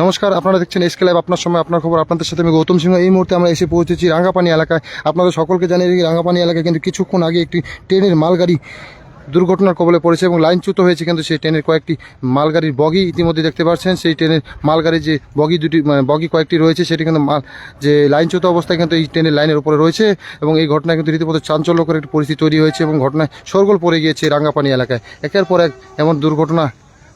নমস্কার, আপনারা দেখছেন এসকে লাইভ। আপনার সময়, আপনার খবর, আপনাদের সাথে আমি গৌতম সিংহ। এই মুহূর্তে আমরা এসে পৌঁছেছি রাঙ্গাপানি এলাকায়। আপনাদের সকলকে জানিয়ে রাখি, রাঙ্গাপানি এলাকায় কিন্তু কিছুক্ষণ আগে একটি ট্রেনের মালগাড়ি দুর্ঘটনার কবলে পড়েছে এবং লাইনচ্যুত হয়েছে কিন্তু সেই ট্রেনের কয়েকটি মালগাড়ির বগি ইতিমধ্যে দেখতে পাচ্ছেন। সেই ট্রেনের মালগাড়ির যে বগি দুটি মানে বগি কয়েকটি রয়েছে, সেটি কিন্তু মাল, যে লাইনচ্যুত অবস্থায় কিন্তু এই ট্রেনের লাইনের উপরে রয়েছে এবং এই ঘটনায় কিন্তু রীতিমতো চাঞ্চল্যকর একটি পরিস্থিতি তৈরি হয়েছে এবং ঘটনায় সরগোল পড়ে গিয়েছে রাঙ্গাপানি এলাকায়। একের পর এক এমন দুর্ঘটনা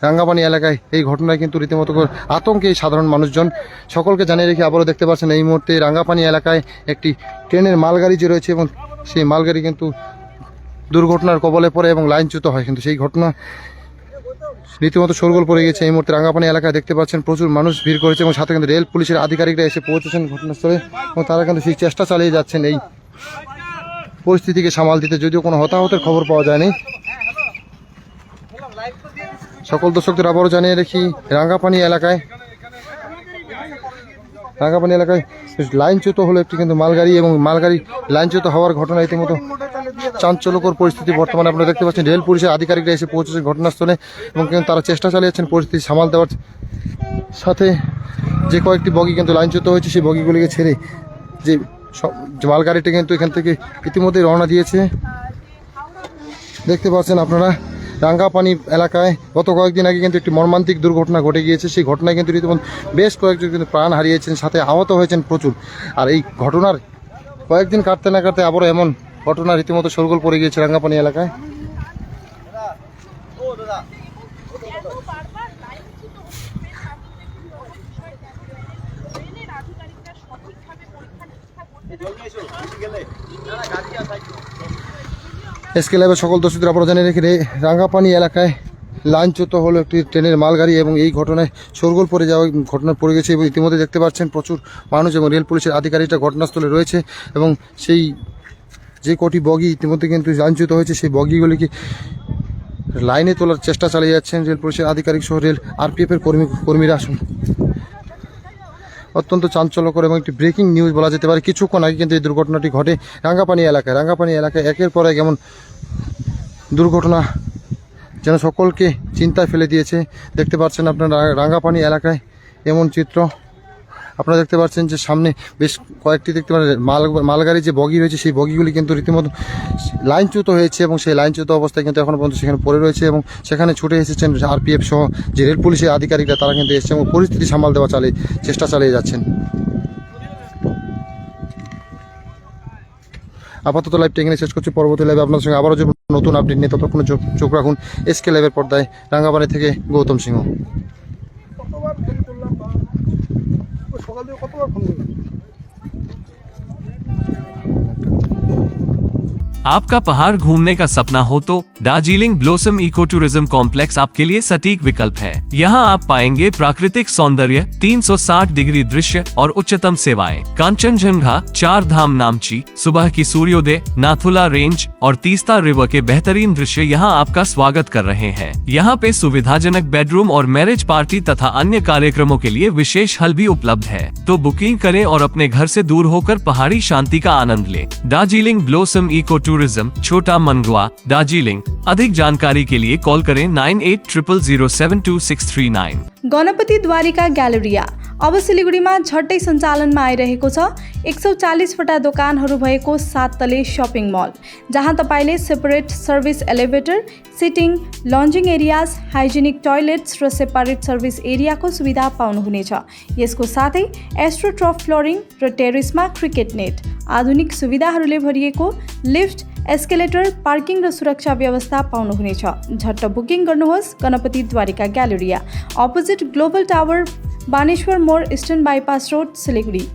রাঙ্গাপানি এলাকায় এই ঘটনায় কিন্তু রীতিমতো আতঙ্কে সাধারণ মানুষজন। সকলকে জানিয়ে রেখে আবারও দেখতে পাচ্ছেন এই মুহূর্তে রাঙ্গাপানি এলাকায় একটি ট্রেনের মালগাড়ি যে রয়েছে এবং সেই মালগাড়ি কিন্তু দুর্ঘটনার কবলে পড়ে এবং লাইনচ্যুত হয়। কিন্তু সেই ঘটনা রীতিমতো শোরগোল পড়ে গেছে। এই মুহূর্তে রাঙ্গাপানি এলাকায় দেখতে পাচ্ছেন প্রচুর মানুষ ভিড় করেছে এবং সাথে কিন্তু রেল পুলিশের আধিকারিকরা এসে পৌঁছেছেন ঘটনাস্থলে এবং তারা কিন্তু সেই চেষ্টা চালিয়ে যাচ্ছেন এই পরিস্থিতিকে সামাল দিতে। যদিও কোনো হতাহতের খবর পাওয়া যায়নি। সকল দর্শকদের আবারও জানিয়ে রাখি, রাঙ্গাপানি এলাকায় রাঙ্গাপানি এলাকায় লাইনচ্যুত হলো একটি কিন্তু মালগাড়ি এবং মালগাড়ি লাইনচ্যুত হওয়ার ঘটনা ইতিমতো চাঞ্চল্যকর পরিস্থিতি বর্তমানে আপনারা দেখতে পাচ্ছেন। রেল পুলিশের আধিকারিকরা এসে পৌঁছেছেন ঘটনাস্থলে এবং কিন্তু তারা চেষ্টা চালিয়েছেন পরিস্থিতি সামাল দেওয়ার সাথে যে কয়েকটি বগি কিন্তু লাইনচ্যুত হয়েছে, সেই বগিগুলিকে ছেড়ে যে মালগাড়িটি কিন্তু এখান থেকে ইতিমধ্যেই রওনা দিয়েছে। দেখতে পাচ্ছেন আপনারা রাঙ্গাপানি এলাকায় গত কয়েকদিন আগে কিন্তু একটি মর্মান্তিক দুর্ঘটনা ঘটে গিয়েছে। সেই ঘটনায় কিন্তু রীতিমতো বেশ কয়েকজন কিন্তু প্রাণ হারিয়েছেন, সাথে আহত হয়েছেন প্রচুর। আর এই ঘটনার কয়েকদিন কাটতে না কাটতে আবারও এমন ঘটনা রীতিমতো সরগোল পড়ে গিয়েছে রাঙ্গাপানি এলাকায়। এসকে লাইভের সকল দর্শকদের আপনারা জানিয়ে রেখে রাঙ্গাপানি এলাকায় লাইনচ্যুত হলো একটি ট্রেনের মালগাড়ি এবং এই ঘটনায় শোরগোল পড়ে যাওয়া ঘটনা পড়ে গেছে এবং ইতিমধ্যে দেখতে পাচ্ছেন প্রচুর মানুষ এবং রেল পুলিশের আধিকারিকরা ঘটনাস্থলে রয়েছে এবং সেই যে কটি বগি ইতিমধ্যে কিন্তু লাইনচ্যুত হয়েছে, সেই বগিগুলিকে লাইনে তোলার চেষ্টা চালিয়ে যাচ্ছেন রেল পুলিশের আধিকারিক সহ রেল আরপিএফের কর্মী কর্মীরা। আসুন। অত্যন্ত চাঞ্চল্যকর এবং একটি ব্রেকিং নিউজ বলা যেতে পারে। কিছুক্ষণ আগে কিন্তু এই দুর্ঘটনাটি ঘটে রাঙ্গাপানি এলাকায়। রাঙ্গাপানি এলাকায় একের পর এক এমন দুর্ঘটনা যেন সকলকে চিন্তায় ফেলে দিয়েছে। দেখতে পাচ্ছেন আপনার, রাঙ্গাপানি এলাকায় এমন চিত্র। আপনারা দেখতে পাচ্ছেন যে সামনে বেশ কয়েকটি দেখতে পাচ্ছেন, মাল, মালগাড়ি যে বগি রয়েছে, সেই বগিগুলি কিন্তু রীতিমতো লাইনচ্যুত হয়েছে এবং সেই লাইনচ্যুত অবস্থায় কিন্তু এখনও পর্যন্ত সেখানে পড়ে রয়েছে এবং সেখানে ছুটে এসেছেন আরপিএফ সহ যে রেল পুলিশের আধিকারিকরা, তারা কিন্তু এসেছে এবং পরিস্থিতি সামাল দেওয়া চালিয়ে, চেষ্টা চালিয়ে যাচ্ছেন। আপাতত লাইভটা এখানে শেষ করছি। পরবর্তী লাইভে আপনার সঙ্গে আবারও যে নতুন আপডেট নিয়ে ততক্ষণ চোখ রাখুন। এসকে লাইভের পর্দায় রাঙ্গাবাড়ি থেকে গৌতম সিংহ। কতবার ফোন করলাম आपका पहाड़ घूमने का सपना हो तो Darjeeling blossom eco tourism complex आपके लिए सटीक विकल्प है। यहाँ आप पाएँगे प्राकृतिक सौंदर्य 360 डिग्री दृश्य और उच्चतम सेवाएँ। कांचनजंगा चार धाम नामची, सुबह की सूर्योदय, नाथुला रेंज और तीस्ता रिवर के बेहतरीन दृश्य यहाँ आपका स्वागत कर रहे हैं। यहाँ पे सुविधाजनक बेडरूम और मैरिज पार्टी तथा अन्य कार्यक्रमों के लिए विशेष हल भी उपलब्ध है। तो बुकिंग करें और अपने घर से दूर होकर पहाड़ी शांति का आनंद लें। दार्जिलिंग ब्लोसम इको टूरिज़्म, छोटा मनगुआ दार्जिलिंग। अधिक जानकारी के लिए कॉल करें nine eight triple zero seven two six three nine. Ganapati Dwarika galleria अब सिलिगुडीमा झट्टै सञ्चालनमा आइरहेको छ। एक सौ चालिसवटा दोकानहरू भएको सात तले सपिङ मल जहाँ तपाईँले separate service elevator sitting lounging areas hygienic toilets र सेपारेट सर्भिस एरियाको सुविधा पाउनुहुनेछ। यसको साथै एस्ट्रोट्रफ फ्लोरिङ र टेरेसमा क्रिकेट नेट आधुनिक सुविधाहरूले भरिएको लिफ्ट एस्केलेटर पार्किङ र सुरक्षा व्यवस्था पाउनुहुनेछ। झट्ट बुकिङ गर्नुहोस् Ganapati Dwarika galleria opposite global tower Baneshwar mode eastern bypass road Siliguri